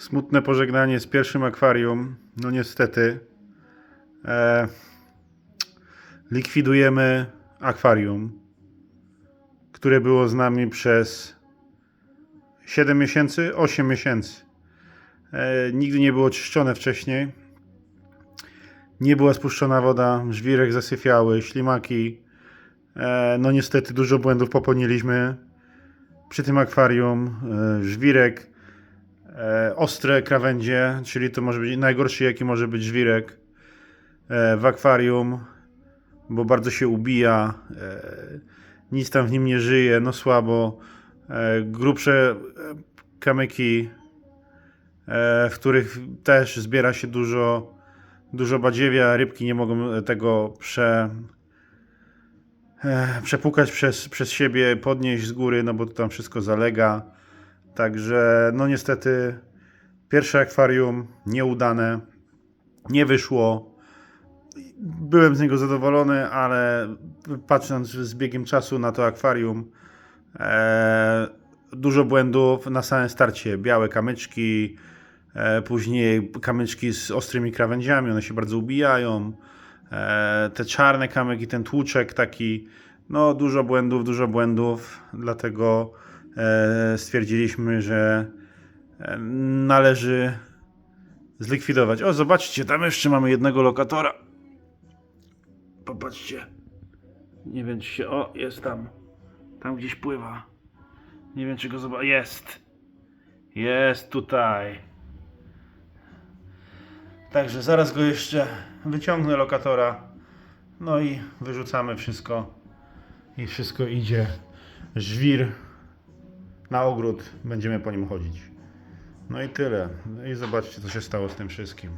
Smutne pożegnanie z pierwszym akwarium. No niestety. E, likwidujemy akwarium, które było z nami przez 7 miesięcy, 8 miesięcy. E, nigdy nie było czyszczone wcześniej. Nie była spuszczona woda, żwirek zasyfiały, ślimaki. E, no niestety dużo błędów popełniliśmy przy tym akwarium. E, żwirek, ostre krawędzie, czyli to może być najgorszy jaki może być żwirek e, w akwarium, bo bardzo się ubija. E, nic tam w nim nie żyje, no słabo. E, grubsze e, kamyki, e, w których też zbiera się dużo, dużo badziewia. Rybki nie mogą tego prze, e, przepukać przez, przez siebie, podnieść z góry, no bo to tam wszystko zalega. Także, no niestety, pierwsze akwarium nieudane, nie wyszło. Byłem z niego zadowolony, ale patrząc z biegiem czasu na to akwarium, e, dużo błędów na samym starcie. Białe kamyczki, e, później kamyczki z ostrymi krawędziami, one się bardzo ubijają. E, te czarne kamyki, ten tłuczek taki, no dużo błędów, dużo błędów, dlatego stwierdziliśmy, że e, należy zlikwidować. O, zobaczcie, tam jeszcze mamy jednego lokatora. Popatrzcie. Nie wiem, czy się. O, jest tam. Tam gdzieś pływa. Nie wiem, czy go zobaczy. Jest. Jest tutaj. Także zaraz go jeszcze wyciągnę lokatora. No i wyrzucamy wszystko. I wszystko idzie. Żwir na ogród. Będziemy po nim chodzić. No i tyle. I zobaczcie, co się stało z tym wszystkim.